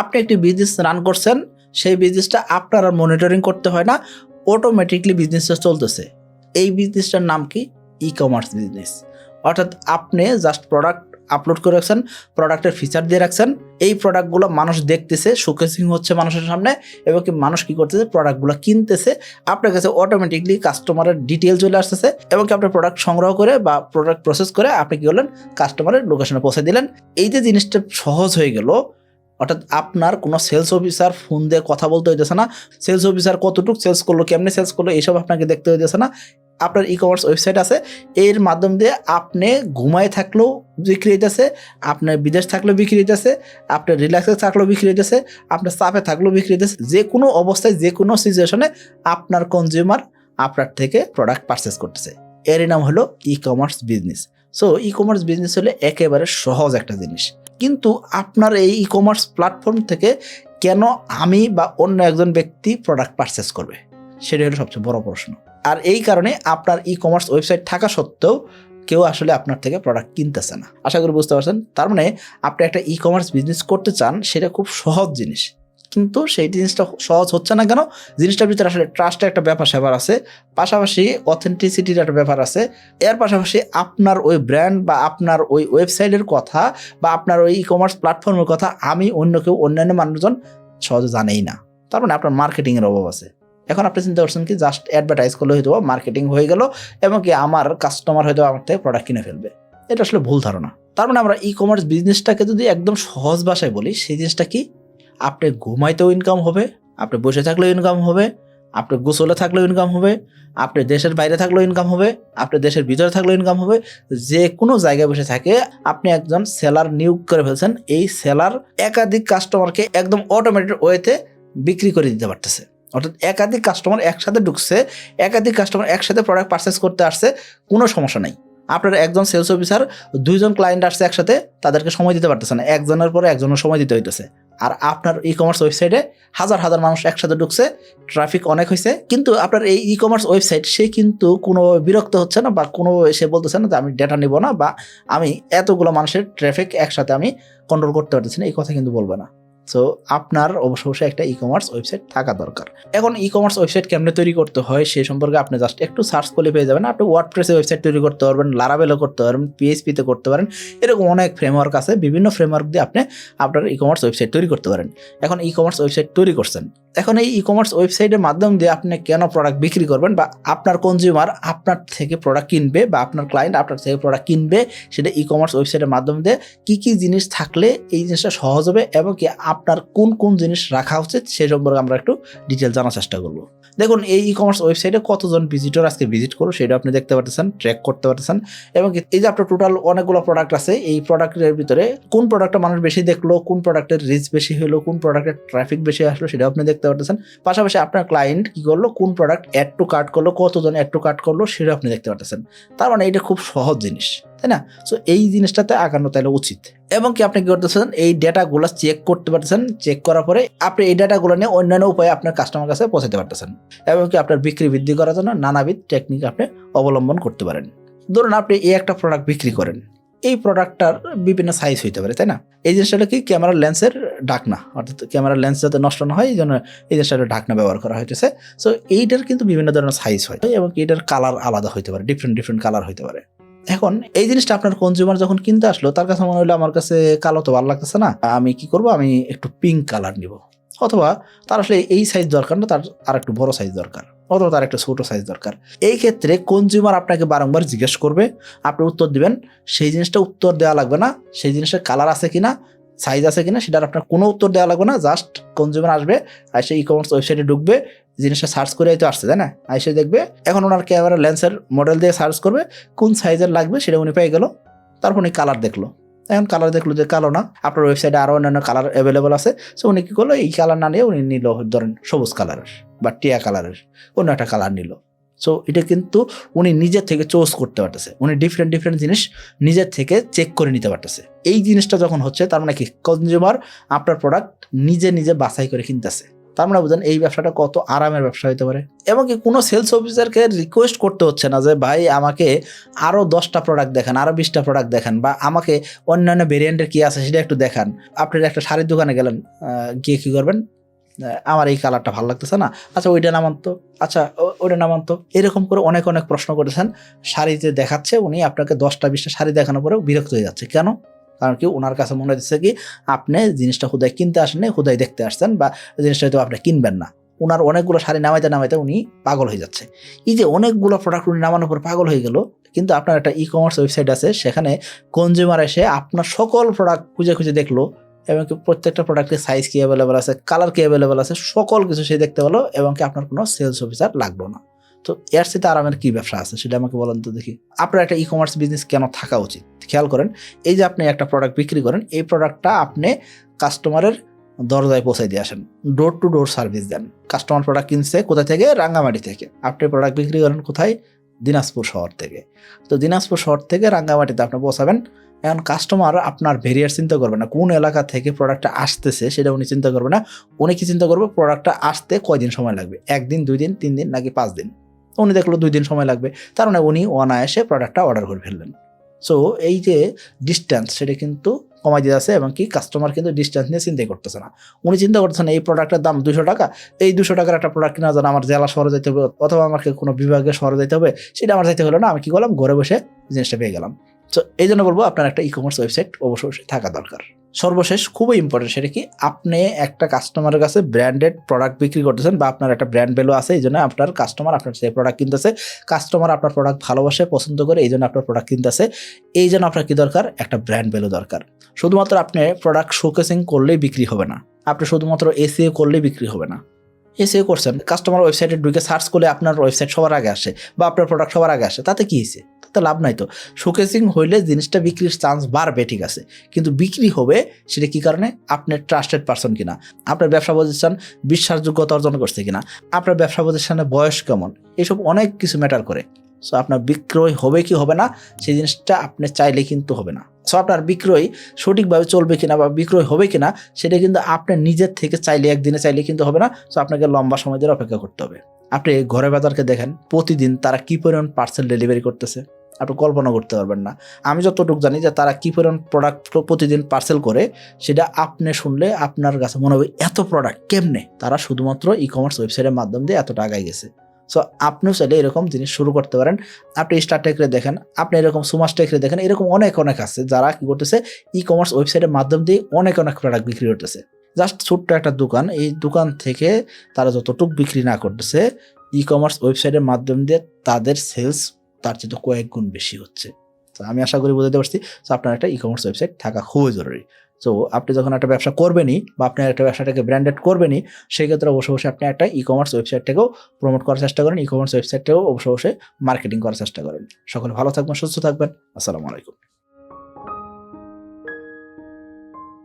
আপনি একটি business run করছেন, সেই বিজনেসটা আপনার আর মনিটরিং করতে হয় না অটোমেটিকলি বিজনেসটা চলতেছে। এই বিজনেসটার নাম কি? ই কমার্স বিজনেস অর্থাৎ আপনি জাস্ট প্রোডাক্ট আপলোড করে রাখছেন প্রোডাক্টের ফিচার দিয়ে রাখছেন, এই প্রোডাক্টগুলো মানুষ দেখতেছে শোকেসিং হচ্ছে মানুষের সামনে, এবং কি মানুষ কি করতেছে প্রোডাক্টগুলো কিনতেছে, আপনার কাছে অটোমেটিকলি কাস্টমারের ডিটেল চলে আসতেছে, এবং কি আপনার প্রোডাক্ট সংগ্রহ করে বা প্রোডাক্ট প্রসেস করে আপনি কি করলেন কাস্টমারের লোকেশনে পৌঁছে দিলেন। এই যে জিনিসটা সহজ হয়ে গেল অর্থাৎ আপনার কোনো সেলস অফিসার ফোন দিয়ে কথা বলতে হইতেছে না। সেলস অফিসার কতটুকু সেলস করল, কেমনি সেলস করল এইসব আপনাকে দেখতে হইতেছে না। আপনার ই কমার্স ওয়েবসাইট আছে, এর মাধ্যম দিয়ে আপনি ঘুমায় থাকলেও বিক্রি হইতেছে, আপনার বিদেশ থাকলেও বিক্রি হইতেছে, আপনার রিল্যাক্সে থাকলেও বিক্রি হইতেছে, আপনার চাপে থাকলেও বিক্রি হইতেছে। যে কোনো অবস্থায়, যে কোনো সিচুয়েশনে আপনার কনজিউমার আপনার থেকে প্রোডাক্ট পারচেস করতেছে। এর নাম হলো e commerce business so e commerce business হলে একেবারে সহজ একটা জিনিস। কিন্তু আপনার এই ই কমার্স প্ল্যাটফর্ম থেকে কেন আমি বা অন্য একজন ব্যক্তি প্রোডাক্ট পারচেস করবে? সেটা হলো সবচেয়ে বড় প্রশ্ন। আর এই কারণে আপনার ই কমার্স ওয়েবসাইট থাকা সত্ত্বেও কেউ আসলে আপনার থেকে প্রোডাক্ট কিনতেছে না। আশা করি বুঝতে পারছেন? তার মানে আপনি একটা ই কমার্স বিজনেস করতে চান, সেটা খুব সহজ জিনিস। কিন্তু সেই জিনিসটা সহজ হচ্ছে না কেন? জিনিসটার ভিতরে আসলে ট্রাস্টের একটা ব্যাপার স্যাপার আছে। পাশাপাশি অথেন্টিসিটির একটা ব্যাপার আছে। এর পাশাপাশি আপনার ওই ব্র্যান্ড বা আপনার ওই ওয়েবসাইটের কথা বা আপনার ওই ই কমার্স প্ল্যাটফর্মের কথা আমি অন্য কেউ, অন্যান্য মানুষজন সহজে জানেই না। তার মানে আপনার মার্কেটিংয়ের অভাব আছে। এখন আপনি চিন্তা করছেন কি জাস্ট অ্যাডভার্টাইজ করলে হয়তো মার্কেটিং হয়ে গেল এবং কি আমার কাস্টমার হয়তো আমার থেকে প্রোডাক্ট কিনে ফেলবে। এটা আসলে ভুল ধারণা। তার মানে আমরা ই কমার্স বিজনেসটাকে যদি একদম সহজ ভাষায় বলি, সেই জিনিসটা কি? আপনি ঘুমাইতেও ইনকাম হবে, আপনি বসে থাকলেও ইনকাম হবে, আপনি গোসলে থাকলেও ইনকাম হবে, আপনি দেশের বাইরে থাকলেও ইনকাম হবে, আপনি দেশের ভিতরে থাকলেও ইনকাম হবে, যে কোনো জায়গায় বসে থাকে, আপনি একজন সেলার নিয়োগ করে ফেলছেন, এই সেলার একাধিক কাস্টমারকে একদম অটোমেটেড ওয়েতে বিক্রি করে দিতে পারতেছে। অর্থাৎ একাধিক কাস্টমার একসাথে ঢুকছে, একাধিক কাস্টমার একসাথে প্রোডাক্ট পারচেস করতে আসছে, কোনো সমস্যা নাই। আপনার একজন সেলস অফিসার দুইজন ক্লায়েন্ট আসছে একসাথে, তাদেরকে সময় দিতে পারতেছে না, একজনের পরে একজনের সময় দিতে হইতেছে। আর আপনার ই কমার্স ওয়েবসাইটে হাজার হাজার মানুষ একসাথে ঢুকছে ট্রাফিক অনেক হয়েছে কিন্তু আপনার এই ই কমার্স ওয়েবসাইট সে কিন্তু কোনো বিরক্ত হচ্ছে না বা কোনো সে বলতেছে না যে আমি ডেটা নিব না বা আমি এতগুলো মানুষের ট্রাফিক একসাথে আমি কন্ট্রোল করতে পারতেছি না, এই কথা কিন্তু বলবে না। সো আপনার অবশ্য অবশ্যই একটা ই কমার্স ওয়েবসাইট থাকা দরকার। এখন ই কমার্স ওয়েবসাইট কেমনে তৈরি করতে হয় সে সম্পর্কে আপনি জাস্ট একটু সার্চ করলে পেয়ে যাবেন। আপনি ওয়ার্ডপ্রেসে ওয়েবসাইট তৈরি করতে পারবেন লারাবেলও করতে পারবেন পিএইচপিতে করতে পারেন, এরকম অনেক ফ্রেমওয়ার্ক আছে। বিভিন্ন ফ্রেমওয়ার্ক দিয়ে আপনি আপনার ই কমার্স ওয়েবসাইট তৈরি করতে পারেন। এখন ই কমার্স ওয়েবসাইট তৈরি করছেন এখন এই ই কমার্স ওয়েবসাইটের মাধ্যম দিয়ে আপনি কেন প্রোডাক্ট বিক্রি করবেন বা আপনার কনজিউমার আপনার থেকে প্রোডাক্ট কিনবে বা আপনার ক্লায়েন্ট আপনার থেকে প্রোডাক্ট কিনবে, সেটা ই কমার্স ওয়েবসাইটের মাধ্যম দিয়ে কী কী জিনিস থাকলে এই জিনিসটা সহজ হবে এবং কি আপনার কোন কোন জিনিস রাখা উচিত, সে সম্পর্কে আমরা একটু ডিটেল জানার চেষ্টা করব। দেখুন, এই ই কমার্স ওয়েবসাইটে কতজন ভিজিটর আজকে ভিজিট করো সেটা আপনি দেখতে পারতেছেন ট্র্যাক করতে পারতেছেন। এবং এই যে আপনার টোটাল অনেকগুলো প্রোডাক্ট আছে, এই প্রোডাক্টের ভিতরে কোন প্রোডাক্টটা মানুষ বেশি দেখল, কোন প্রোডাক্টের রিচ বেশি হলো, কোন প্রোডাক্টের ট্রাফিক বেশি আসলো সেটা আপনি দেখতে পারতেছেন। পাশাপাশি আপনার ক্লায়েন্ট কি করল, কোন প্রোডাক্ট অ্যাড টু কার্ট করল, কতজন অ্যাড টু কার্ট করল সেটা আপনি দেখতে পারতেছেন। তার মানে এটা খুব সহজ জিনিস। তাই না? সো এই জিনিসটাতে আগানো তাহলে উচিত। এবং কি আপনি কি করতেছেন? এই ডেটাগুলো চেক করতে পারতেছেন। চেক করার পরে আপনি এই ডেটাগুলো নিয়ে অন্যান্য উপায়ে আপনার কাস্টমার কাছে পৌঁছাতে পারতেছেন। এবং কি আপনার বিক্রি বৃদ্ধি করার জন্য নানাবিধ টেকনিক আপনি অবলম্বন করতে পারেন। ধরুন আপনি এই একটা প্রোডাক্ট বিক্রি করেন। এই প্রোডাক্টটার বিভিন্ন সাইজ হইতে পারে, তাই না? এই জিনিসটা কি? ক্যামেরার লেন্সের ঢাকনা। অর্থাৎ ক্যামেরার লেন্স যাতে নষ্ট না হয়, এই জন্য এই জিনিসটা ঢাকনা ব্যবহার করা হইতেছে। সো এইটার কিন্তু বিভিন্ন ধরনের সাইজ হয়। এবং এইটার কালার আলাদা হইতে পারে। ডিফারেন্ট ডিফারেন্ট কালার হইতে পারে। এখন এই জিনিসটা আপনার কনজিউমার যখন কিনতে আসলো, তার কাছে মনে হলো আমার কাছে কালো তো ভালো লাগতেছে না, আমি কি করব? আমি একটু পিঙ্ক কালার নিব। অথবা তার আসলে এই সাইজ দরকার না, তার আর একটু বড় সাইজ দরকার, অথবা তার একটা ছোটো সাইজ দরকার। এই ক্ষেত্রে কনজিউমার আপনাকে বারংবার জিজ্ঞেস করবে, আপনি উত্তর দিবেন, সেই জিনিসটা উত্তর দেওয়া লাগবে না, সেই জিনিসের কালার আছে কিনা সাইজ আছে কিনা, সেটার আপনার কোনো উত্তর দেওয়া লাগবে না জাস্ট কনজিউমার আসবে, আর সেই ই কমার্স ওয়েবসাইটে ঢুকবে জিনিসটা সার্চ করে তো আসছে, তাই না? আইসে দেখবে, এখন ওনার ক্যামেরা লেন্সের মডেল দিয়ে সার্চ করবে, কোন সাইজের লাগবে সেটা উনি পেয়ে গেল, তারপর উনি কালার দেখল। এখন কালার দেখল যে কালো না, আপনার ওয়েবসাইটে আরও অন্যান্য কালার অ্যাভেলেবল আছে সো উনি কী করল, এই কালার না নিয়ে উনি নিল, ধরেন সবুজ কালারের বা টিয়া কালারের অন্য একটা কালার নিল। সো এটা কিন্তু উনি নিজের থেকে চোজ করতে পারতেছে, উনি ডিফারেন্ট ডিফারেন্ট জিনিস নিজের থেকে চেক করে নিতে পারতেছে। এই জিনিসটা যখন হচ্ছে, তার মানে কি কনজিউমার আপনার প্রোডাক্ট নিজে নিজে বাছাই করে কিনতেছে। তার মানে বুঝেন এই ব্যবসাটা কত আরামের ব্যবসা হতে পারে। এবং কি কোনো সেলস অফিসারকে রিকোয়েস্ট করতে হচ্ছে না যে, ভাই, আমাকে আরও দশটা প্রোডাক্ট দেখান আরও বিশটা প্রোডাক্ট দেখান বা আমাকে অন্যান্য ভেরিয়েন্টের কী আছে সেটা একটু দেখান। আপনি একটা শাড়ির দোকানে গেলেন গিয়ে কী করবেন? আমার এই কালারটা ভালো লাগতেছে না। আচ্ছা ওইটা নামান তো আচ্ছা ওইটা নামান তো এরকম করে অনেক অনেক প্রশ্ন করেছেন। শাড়িতে দেখাচ্ছে উনি, আপনাকে দশটা, বিশটা শাড়ি দেখানোর পরেও বিরক্ত হয়ে যাচ্ছে। কেন? কারণ কি ওনার কাছে মনে হচ্ছে কি, আপনি জিনিসটা হুদায় কিনতে আসেন হুদায় দেখতে আসছেন বা জিনিসটা হয়তো আপনি কিনবেন না। ওনার অনেকগুলো শাড়ি নামাইতে নামাইতে উনি পাগল হয়ে যাচ্ছে। এই যে অনেকগুলো প্রোডাক্ট উনি নামানোর পর পাগল হয়ে গেল, কিন্তু আপনার একটা ই কমার্স ওয়েবসাইট আছে, সেখানে কনজিউমার এসে আপনার সকল প্রোডাক্ট খুঁজে খুঁজে দেখল এবং কি প্রত্যেকটা প্রোডাক্টের সাইজ কি অ্যাভেলেবেল আছে কালার কি অ্যাভেলেবেল আছে, সকল কিছু সে দেখতে পেল এবং কি আপনার কোনো সেলস অফিসার লাগল না। তো এর সাথে আরামের কি ব্যবসা আছে সেটা আমাকে বলেন তো দেখি। আপনার একটা ই কমার্স বিজনেস কেন থাকা উচিত? খেয়াল করেন, এই যে আপনি একটা প্রোডাক্ট বিক্রি করেন, এই প্রোডাক্টটা আপনি কাস্টমারের দরজায় পৌঁছাই দিয়ে আসেন ডোর টু ডোর সার্ভিস দেন। কাস্টমার প্রোডাক্ট কিনছে কোথা থেকে? রাঙ্গামাটি থেকে। আপনি প্রোডাক্ট বিক্রি করেন কোথায়? দিনাজপুর শহর থেকে। তো দিনাজপুর শহর থেকে রাঙ্গামাটিতে আপনি পৌঁছাবেন। এখন কাস্টমার আপনার ভেরিয়ার চিন্তা করবে না, কোন এলাকা থেকে প্রোডাক্টটা আসতেছে সেটা উনি চিন্তা করবে না। উনি কি চিন্তা করবে? প্রোডাক্টটা আসতে কয়দিন সময় লাগবে? একদিন, দুই দিন, তিন দিন, নাকি পাঁচ দিন? উনি দেখল দুই দিন সময় লাগবে। তার মানে উনি অনায়াসে প্রোডাক্টটা অর্ডার করে ফেললেন। সো এই যে ডিস্টেন্স সেটা কিন্তু কমাই দিয়ে আছে এবং কি কাস্টমার কিন্তু ডিস্টেন্স নিয়ে চিন্তাই করতেছে না। উনি চিন্তা করতেছেন এই প্রোডাক্টের দাম দুশো টাকা, এই দুশো টাকার একটা প্রোডাক্ট কেনার জন্য আমার জেলা শহরে যেতে হবে অথবা আমাকে কোনো বিভাগে শহরে যেতে হবে, সেটা আমার যেতে হলো না। আমি কি করলাম? ঘরে বসে জিনিসটা পেয়ে গেলাম। তো এই জন্য বলব আপনার একটা ই কমার্স ওয়েবসাইট অবশ্যই থাকা দরকার। সর্বশেষ খুবই ইম্পর্টেন্ট সেটা কি, আপনি একটা কাস্টমারের কাছে ব্র্যান্ডেড প্রোডাক্ট বিক্রি করতেছেন বা আপনার একটা ব্র্যান্ড ভ্যালু আছে, এই জন্য আপনার কাস্টমার আপনার সেই প্রোডাক্ট কিনতেছে কাস্টমার আপনার প্রোডাক্ট ভালোবাসে, পছন্দ করে, এই জন্য আপনার প্রোডাক্ট কিনতেছে, এই জন্য আপনার কি দরকার? একটা ব্র্যান্ড ভ্যালু দরকার। শুধুমাত্র আপনি প্রোডাক্ট শোকেসিং করলেই বিক্রি হবে না। আপনি শুধুমাত্র এসিও করলেই বিক্রি হবে না। এসিও করছেন। কাস্টমার ওয়েবসাইটে ঢুকে সার্চ করলে আপনার ওয়েবসাইট সবার আগে আসে বা আপনার প্রোডাক্ট সবার আগে আসে। তাতে কী হয়েছে? তাতে লাভ নাই তো। শোকেসিং হইলে জিনিসটা বিক্রির চান্স বাড়বে, ঠিক আছে। কিন্তু বিক্রি হবে সেটা কি কারণে? আপনার ট্রাস্টেড পারসন কিনা? আপনার ব্যবসা প্রতিষ্ঠান বিশ্বাসযোগ্যতা অর্জন করছে কিনা? আপনার ব্যবসা প্রতিষ্ঠানের বয়স কেমন? এসব অনেক কিছু ম্যাটার করে। সো আপনার বিক্রয় হবে কি হবে না, সেই জিনিসটা আপনি চাইলে কিন্তু হবে না। সো আপনার বিক্রয় সঠিকভাবে চলবে কিনা বা বিক্রয় হবে কিনা, সেটা কিন্তু আপনি নিজের থেকে চাইলে, একদিনে চাইলে কিন্তু হবে না। সো আপনাকে লম্বা সময় ধরে অপেক্ষা করতে হবে। আপনি ঘরে বাজারকে দেখেন, প্রতিদিন তারা কি পরিমাণ পার্সেল ডেলিভারি করতেছে? আপনি কল্পনা করতে পারবেন না। আমি যতটুকু জানি যে তারা কি পরিমাণ প্রোডাক্ট প্রতিদিন পার্সেল করে, সেটা আপনি শুনলে আপনার কাছে মনে হবে, এত প্রোডাক্ট কেমনে? তারা শুধুমাত্র ই কমার্স ওয়েবসাইটের মাধ্যম দিয়ে এত টাকায় গেছে। সো আপনিও চাইলে এরকম জিনিস শুরু করতে পারেন। আপনি স্টার টেকরে দেখেন, আপনি এরকম সুমাস টেকরে দেখেন, এরকম অনেক অনেক আছে যারা কী করতেছে ই কমার্স ওয়েবসাইটের মাধ্যম দিয়ে অনেক অনেক প্রোডাক্ট বিক্রি করতেছে। জাস্ট ছোট্ট একটা দোকান, এই দোকান থেকে তারা যতটুক বিক্রি না করতেছে ই কমার্স ওয়েবসাইটের মাধ্যম দিয়ে তাদের সেলস তার চেয়ে কয়েক গুণ বেশি হচ্ছে। তো আমি আশা করি বোঝাতে পারছি। তো আপনার একটা ই কমার্স ওয়েবসাইট থাকা খুবই জরুরি। তো আপনি যখন একটা ব্যবসা করবেনই বা আপনি একটা ব্যবসাটাকে ব্র্যান্ডেড করবেনই সেই ক্ষেত্রে অবশ্যই অবশ্যই আপনি একটা ই কমার্স ওয়েবসাইটটাকেও প্রমোট করার চেষ্টা করেন ই কমার্স ওয়েবসাইটটাকেও অবশ্যই অবশ্যই মার্কেটিং করার চেষ্টা করেন। সকলে ভালো থাকবেন, সুস্থ থাকবেন। আসসালামু আলাইকুম।